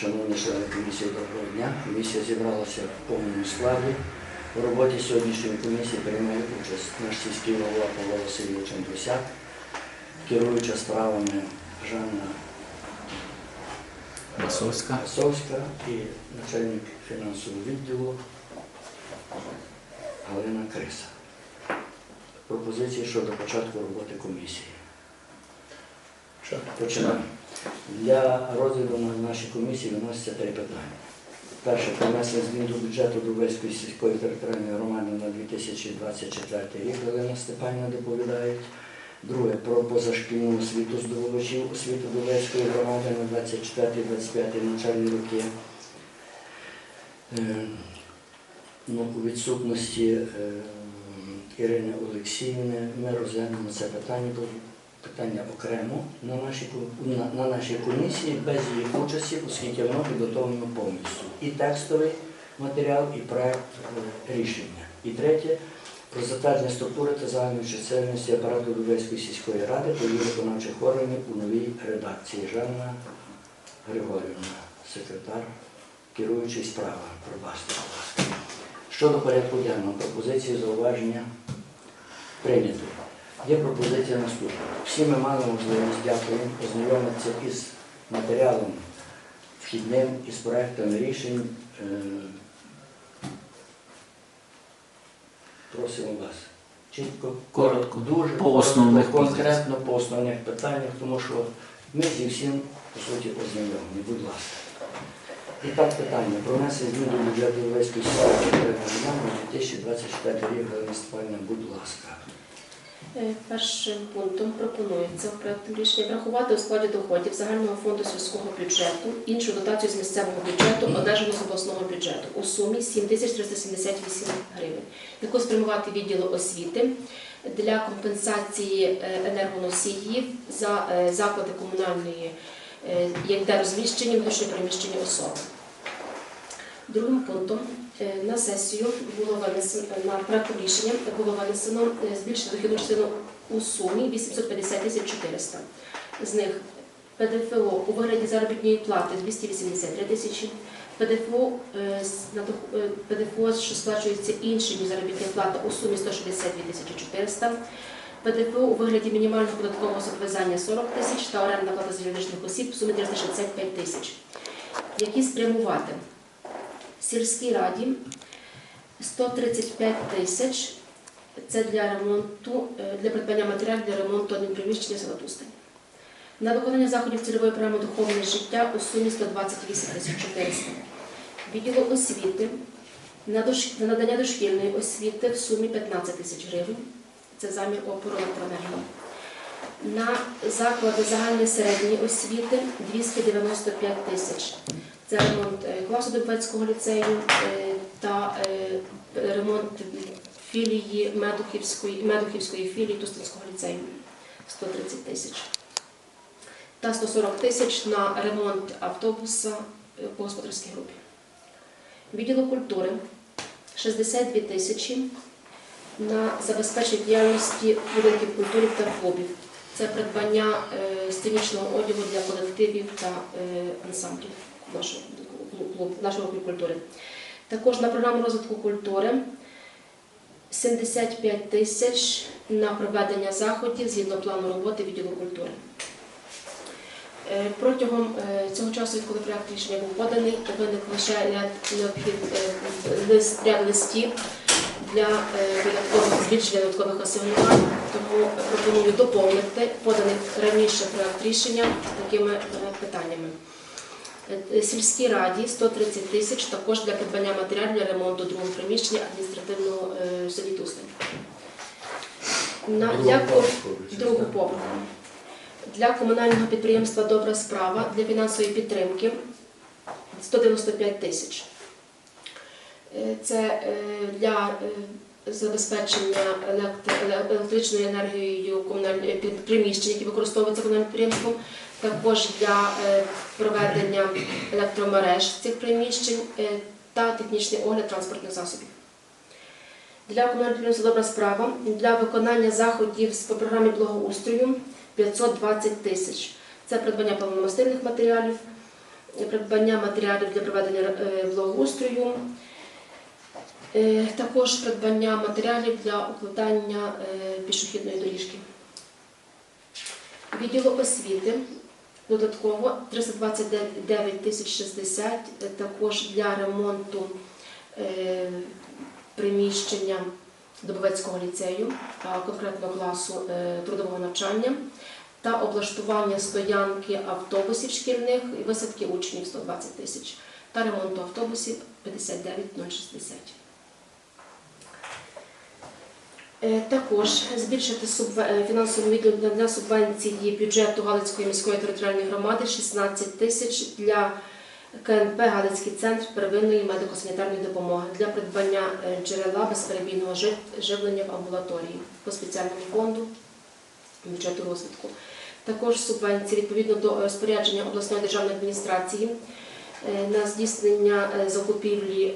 Шановні члени комісії, доброго дня. Комісія зібралася в повному складі. У роботі сьогоднішньої комісії приймає участь наш сільський голова Павло Васильович Андрусяк, керуюча справами Жанна Басовська. Басовська і начальник фінансового відділу Галина Криса. Пропозиції щодо початку роботи комісії. Починаємо. Для розгляду на нашій комісії виносяться три питання. Перше про внесення змін до бюджету Дубельської сільської територіальної громади на 2024 рік Галина Степанівна доповідає. Друге про позашкільну освіту здобувачів освіти Дубельської громади на 24-25 навчальні роки. Е, Ну, у відсутності е, Ірини Олексіївни ми розглянемо це питання, питання окремо на нашій, на, на нашій комісії без її участі, оскільки воно підготовлено повністю. І текстовий матеріал, і проект е, рішення. І третє про затвердження структури та загальної чисельності апарату Дубельської сільської ради та її виконавчих органів у новій редакції. Жанна Григорівна, секретар, керуючий справами. Пробачте, будь ласка. Щодо порядку денного, пропозиції зауваження прийнято. Є пропозиція наступна. Всі ми мали можливість, дякую, ознайомитися із матеріалом вхідним, із проектами рішень. Е, Просимо вас. Чітко, Коротко. дуже По коротко, основних конкретно по основних питаннях, тому що ми зі всім, по суті, ознайомлені. Будь ласка. І так питання про внесення змін до бюджету Європейської сільської громадян на 2024 рік. Галина Степанівна, будь ласка. Е, Першим пунктом пропонується в проекту рішення врахувати у складі доходів загального фонду сільського бюджету іншу дотацію з місцевого бюджету, одержану з обласного бюджету у сумі 7378 гривень, яку спрямувати відділу освіти для компенсації е, енергоносіїв за е, заклади комунальної, як де розміщені внутрішньо переміщені особи. Другим пунктом е, на сесію було винесено на проект рішення було винесено е, збільшити дохідну частину у сумі 850 тисяч 400. З них ПДФО у вигляді заробітної плати 283 тисячі, ПДФО, е, е, ПДФО, сплачується іншим ніж плата у сумі 162 тисячі 400, ПДФО у вигляді мінімального податкового зобов'язання 40 тисяч та орендна плата з юридичних осіб в сумі 365 тисяч, які спрямувати сільській раді 135 тисяч. Це для ремонту, е, для придбання матеріалів для ремонту адмінприміщення села Тустань. На виконання заходів цільової програми духовне життя у сумі 128 тисяч 400. Відділу освіти на, дош... на надання дошкільної освіти в сумі 15 тисяч гривень. Це замір опору електроенергії. На заклади загальної середньої освіти 295 тисяч. Це ремонт е, класу Дубецького ліцею е, та е, ремонт філії Медухівської, Медухівської філії Тустинського ліцею 130 тисяч. Та 140 тисяч на ремонт автобуса по господарській групі. Відділу культури 62 тисячі на забезпечення діяльності будинків культури та клубів. Це придбання сценічного одягу для колективів та ансамблів нашого клуб-. Також на програму розвитку культури 75 тисяч на проведення заходів згідно плану роботи відділу культури. Е, Протягом е, цього часу, відколи проект рішення був поданий, виник лише ряд е, ряд листів для додаткових збільшення додаткових асигнувань. Тому пропоную доповнити поданий раніше проект рішення такими питаннями. Е, Сільській раді 130 тисяч також для придбання матеріалів для ремонту другого приміщення адміністративного е. На для другу поверху. Для комунального підприємства Добра справа для фінансової підтримки 195 тисяч. Е, Це для забезпечення електричною енергією приміщень, які використовуються комунальним підприємством, також для е, проведення електромереж цих приміщень е, та технічний огляд транспортних засобів. Для підприємства добра справа для виконання заходів по програмі благоустрою 520 тисяч. Це придбання паливно-мастильних матеріалів, придбання матеріалів для проведення е, благоустрою, також придбання матеріалів для укладання пішохідної доріжки. Відділу освіти додатково 329 тисяч 60 е, також для ремонту е, приміщення Добовецького ліцею, конкретно класу е, трудового навчання та облаштування стоянки автобусів шкільних і висадки учнів 120 тисяч та ремонту автобусів 59060. Е, Також збільшити е, фінансову відділ для субвенції бюджету Галицької міської територіальної громади 16 тисяч для КНП Галицький центр первинної медико-санітарної допомоги для придбання е, джерела безперебійного живлення в амбулаторії по спеціальному фонду бюджету розвитку. Також субвенції відповідно до е, розпорядження обласної державної адміністрації е, на здійснення е, закупівлі е,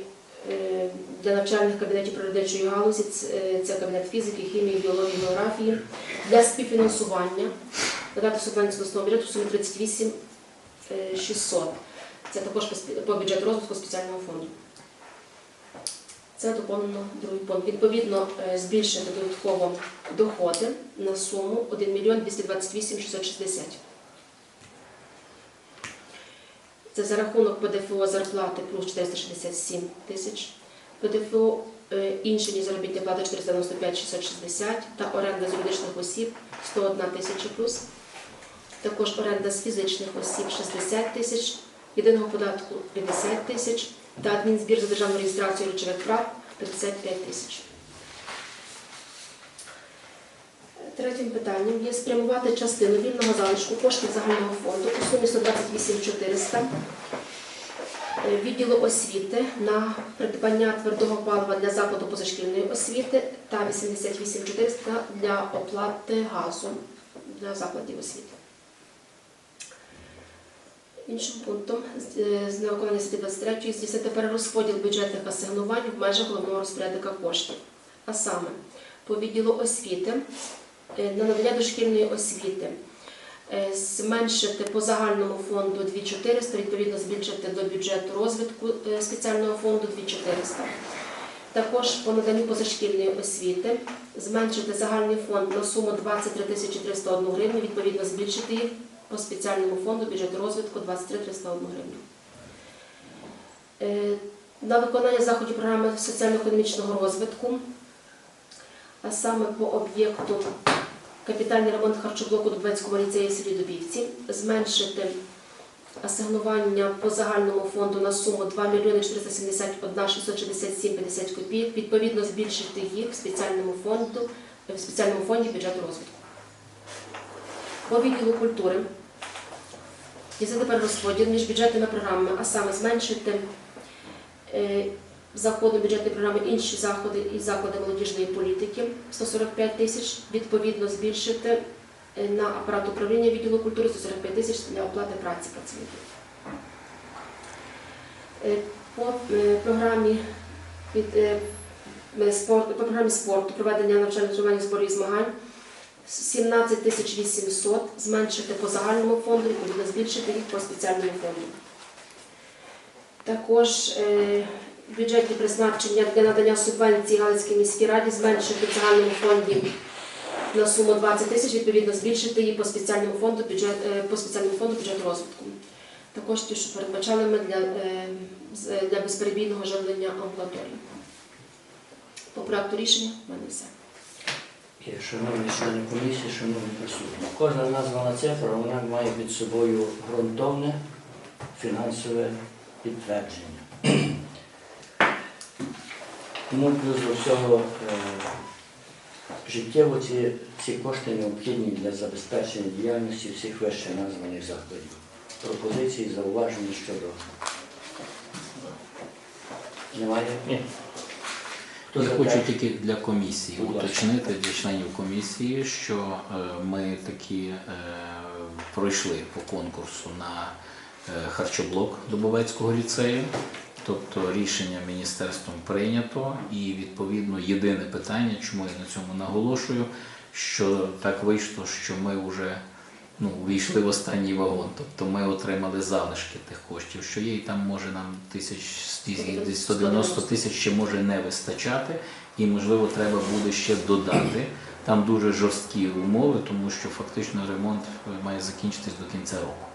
для навчальних кабінетів природничої галузі, е, це кабінет фізики, хімії, біології, географії, для співфінансування надати субвенцію до основного бюджету в сумі 38 е, 600. Це також по бюджету розвитку спеціального фонду. Це доповнено другий пункт. Відповідно, е, збільшити додатково доходи на суму 1 мільйон 228 660. Це за рахунок ПДФО зарплати плюс 467 тисяч, ПДФО е, інші ніж заробітні плати 495 660 та оренда з юридичних осіб 101 тисяча плюс. Також оренда з фізичних осіб 60 тисяч, єдиного податку 50 тисяч та адмінзбір за державну реєстрацію речових прав 55 тисяч. Третім питанням є спрямувати частину вільного залишку коштів загального фонду у сумі 128 400 е, відділу освіти на придбання твердого палива для закладу позашкільної освіти та 88 400 для оплати газу для закладів освіти. Іншим пунктом з- е, статті 23 здійснити перерозподіл бюджетних асигнувань в межах головного розпорядника коштів. А саме по відділу освіти е, на надання дошкільної освіти е, зменшити по загальному фонду 2400, відповідно збільшити до бюджету розвитку е, спеціального фонду 2400. Також по наданню позашкільної освіти зменшити загальний фонд на суму 23 тисячі 301 гривню, відповідно збільшити їх по спеціальному фонду бюджету розвитку 23 301 гривню. На виконання заходів програми соціально-економічного розвитку, а саме по об'єкту капітальний ремонт харчоблоку Дубецького ліцею в зменшити асигнування по загальному фонду на суму 2 мільйони 471 667 50 копійок, відповідно збільшити їх в спеціальному фонду, в спеціальному фонді бюджету розвитку. По відділу культури здійснити перерозподіл між бюджетними програмами, а саме зменшити е, бюджетної програми інші заходи і заклади молодіжної політики 145 тисяч, відповідно збільшити е, на апарат управління відділу культури 145 тисяч для оплати праці працівників. Е, По е, програмі від е, спорту, по програмі спорту проведення навчальних тренувань зборів і змагань 17 тисяч 800 зменшити по загальному фонду, відповідно збільшити їх по спеціальному фонду. Також бюджетні призначення для надання субвенції Галицькій міській раді зменшити в загальному фонді на суму 20 тисяч, відповідно збільшити її по спеціальному фонду бюджет, е, по спеціальному фонду бюджету розвитку. Також ті, що передбачали ми для, е, для безперебійного живлення амбулаторії. По проекту рішення в мене все. Шановні члени комісії, шановні присутні, кожна названа цифра вона має під собою ґрунтовне фінансове підтвердження. Тому плюс до всього е, життєво ці, ці кошти необхідні для забезпечення діяльності всіх вище названих закладів. Пропозиції, зауваження щодо. Немає? Ні. Хто Я хочу тільки для комісії Будь уточнити для членів комісії, що е, ми такі е, пройшли по конкурсу на е, харчоблок Дубовецького ліцею. Тобто рішення міністерством прийнято, і відповідно єдине питання, чому я на цьому наголошую, що так вийшло, що ми вже ну, увійшли в останній вагон. Тобто ми отримали залишки тих коштів, що є, і там може нам тисяч 190 тисяч ще може не вистачати, і можливо треба буде ще додати. Там дуже жорсткі умови, тому що фактично ремонт має закінчитись до кінця року.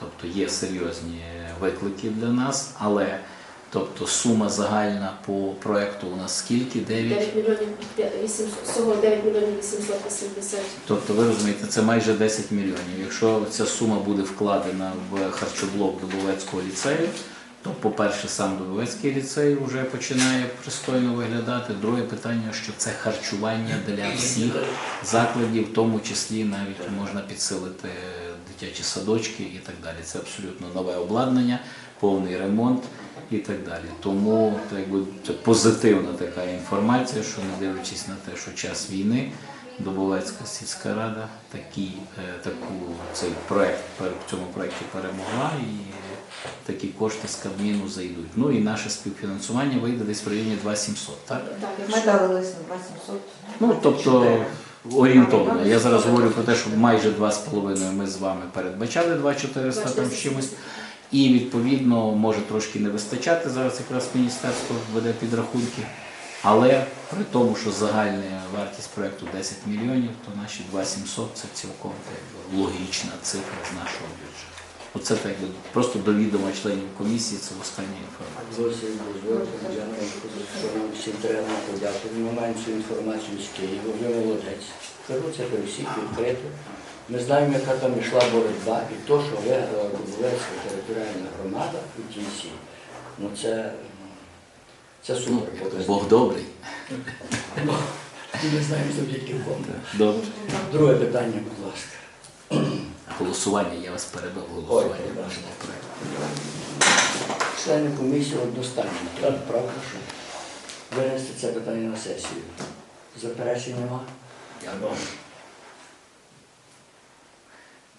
Тобто є серйозні виклики для нас, але тобто сума загальна по проекту у нас скільки? 9? 9 мільйонів 800, всього 9 мільйонів 880. Тобто ви розумієте, це майже 10 мільйонів. Якщо ця сума буде вкладена в харчоблок Дубовецького ліцею, то, по-перше, сам Дубовецький ліцей вже починає пристойно виглядати. Друге питання, що це харчування для всіх закладів, в тому числі навіть можна підсилити дитячі садочки і так далі. Це абсолютно нове обладнання, повний ремонт і так далі. Тому так якби, це позитивна така інформація, що не дивлячись на те, що час війни, Дубовецька сільська рада такий, е, таку, цей проект, в цьому проєкті перемогла і такі кошти з Кабміну зайдуть. Ну і наше співфінансування вийде десь в районі 2700, так? Так, Ми дали лист на 2700. Ну, тобто орієнтовно. Я зараз говорю про те, що майже 2,5 ми з вами передбачали 2,400 там з чимось. І відповідно може трошки не вистачати. Зараз якраз міністерство веде підрахунки. Але при тому, що загальна вартість проєкту 10 мільйонів, то наші 2,700 це цілком логічна цифра з нашого бюджету. Оце так просто до відома членів комісії, це остання інформація. Всім треба подякувати. Ми маємо цю інформацію з Києва, ви молодець. Це всіх відкрито. Ми знаємо, яка там йшла боротьба, і то, що виграла Дубовецька територіальна громада у ТІСі, ну це, це супер. Бог добрий. Ми знаємо завдяки. Добре. Друге питання, будь ласка. Голосування, я вас перебив голосування. Члени комісії одностайно. Так, правда, що винести це питання на сесію. Заперечень нема? Дякую.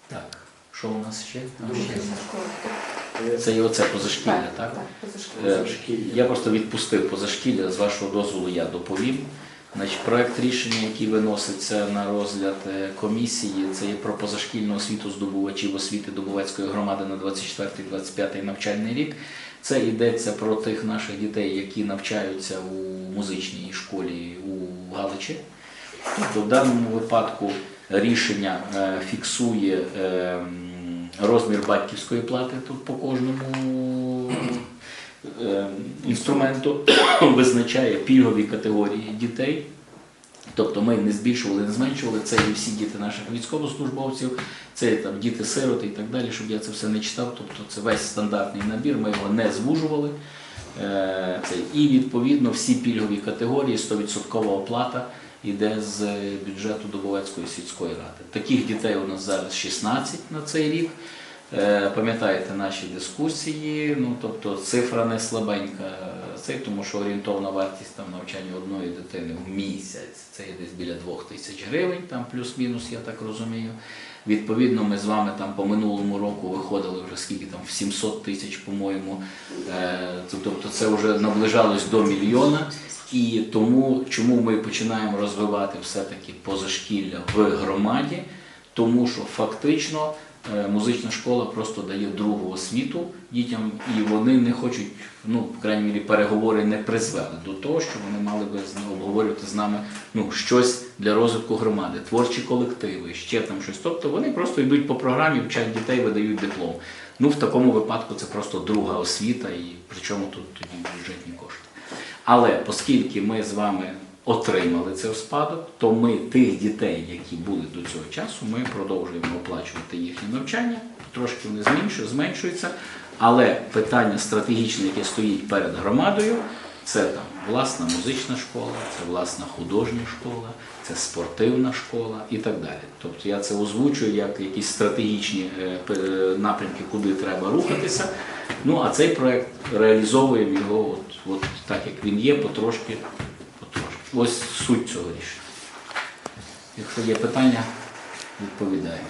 Так, що у нас ще? Ще? Це і оце позашкілля, так? Так, позашкілля. Е, Я просто відпустив позашкілля, з вашого дозволу я доповім. Значить, проект рішення, який виноситься на розгляд е, комісії, це є про позашкільну освіту здобувачів освіти Дубовецької громади на 24-25 навчальний рік. Це йдеться про тих наших дітей, які навчаються у музичній школі у Галичі. Тобто в даному випадку рішення е, фіксує е, м, розмір батьківської плати тут по кожному е, інструменту, визначає пільгові категорії дітей. Тобто ми не збільшували, не зменшували. Це і всі діти наших військовослужбовців, це там діти-сироти і так далі, щоб я це все не читав. Тобто це весь стандартний набір, ми його не звужували. Е, і відповідно всі пільгові категорії, 100% оплата йде з бюджету Дубовецької сільської ради. Таких дітей у нас зараз 16 на цей рік. Е, Пам'ятаєте наші дискусії, ну тобто цифра не слабенька, це тому що орієнтовна вартість там навчання одної дитини в місяць це є десь біля 2 тисяч гривень, там плюс-мінус, я так розумію. Відповідно, ми з вами там по минулому року виходили вже скільки там в 700 тисяч, по-моєму. Е, Тобто це вже наближалось до мільйона. І тому, чому ми починаємо розвивати все-таки позашкілля в громаді, тому що фактично музична школа просто дає другу освіту дітям, і вони не хочуть, ну, в крайній мірі, переговори не призвели до того, що вони мали би обговорювати з нами ну, щось для розвитку громади, творчі колективи, ще там щось. Тобто вони просто йдуть по програмі, вчать дітей, видають диплом. Ну, в такому випадку це просто друга освіта, і причому тут тоді бюджетні кошти. Але оскільки ми з вами отримали це в спадок, то ми тих дітей, які були до цього часу, ми продовжуємо оплачувати їхнє навчання, трошки вони зменшують, зменшуються. Але питання стратегічне, яке стоїть перед громадою, це там власна музична школа, це власна художня школа, це спортивна школа і так далі. Тобто я це озвучую як якісь стратегічні е, е, напрямки, куди треба рухатися. Ну а цей проект реалізовуємо його от, от так, як він є, потрошки. Ось суть цього рішення. Якщо є питання, відповідаю.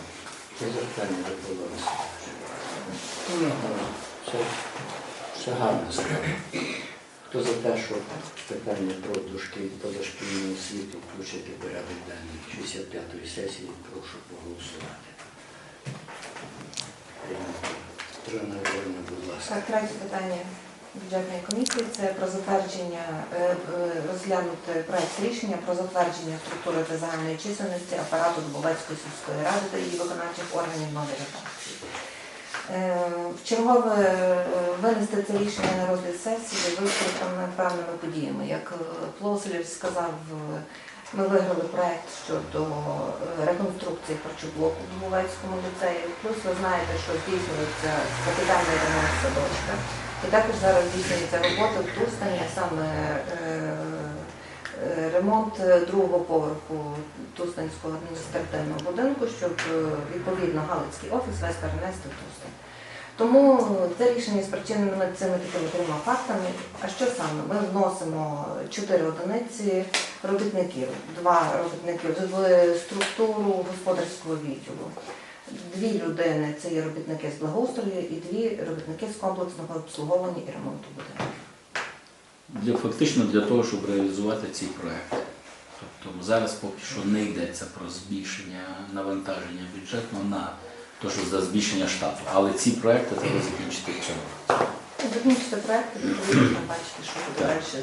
Це гарно сказано. Хто за те, що питання про дошкіль, позашкільну освіту включити порядок денний 65-ї сесії, прошу проголосувати. Григорівна, будь ласка. Так, третє питання бюджетної комісії це про затвердження, е, е, розглянути проект рішення про затвердження структури та загальної чисельності апарату Дубовецької сільської ради та її виконавчих органів нової редакції. Чергове е, винести це рішення на розгляд сесії викликано певними подіями. Як Плоселів сказав, ми виграли проект щодо реконструкції харчоблоку в Дубовецькому ліцеї. Плюс ви знаєте, що здійснюється капітальний ремонт садочка. І також зараз здійснюється робота в Турстані, а саме е, е, ремонт другого поверху Турстанського адміністративного будинку, щоб е, відповідно Галицький офіс весь перенести в Турстань. Тому це рішення спричинено цими такими трьома фактами. А що саме? Ми вносимо чотири одиниці робітників, два робітники в структуру господарського відділу. Дві людини це є робітники з благоустрою і дві робітники з комплексного обслуговування і ремонту будинку. Для, фактично для того, щоб реалізувати ці проекти. Тобто зараз поки що не йдеться про збільшення навантаження бюджетного на те, що за збільшення штату. Але ці проекти треба закінчити в цьому. Закінчити проект, відповідно, бачите, що буде далі з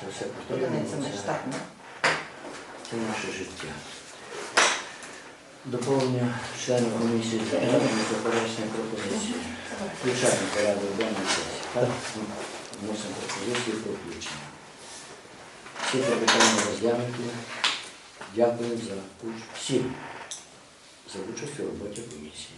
Це, все потрібно. Це наше життя. Доповнення членів комісії за заперечення пропозиції. Включаємо порядок денний сесії. Так, Ну, вносимо пропозиції про включення. Всі три питання розглянуті. Дякую за участь всім за участь у роботі комісії.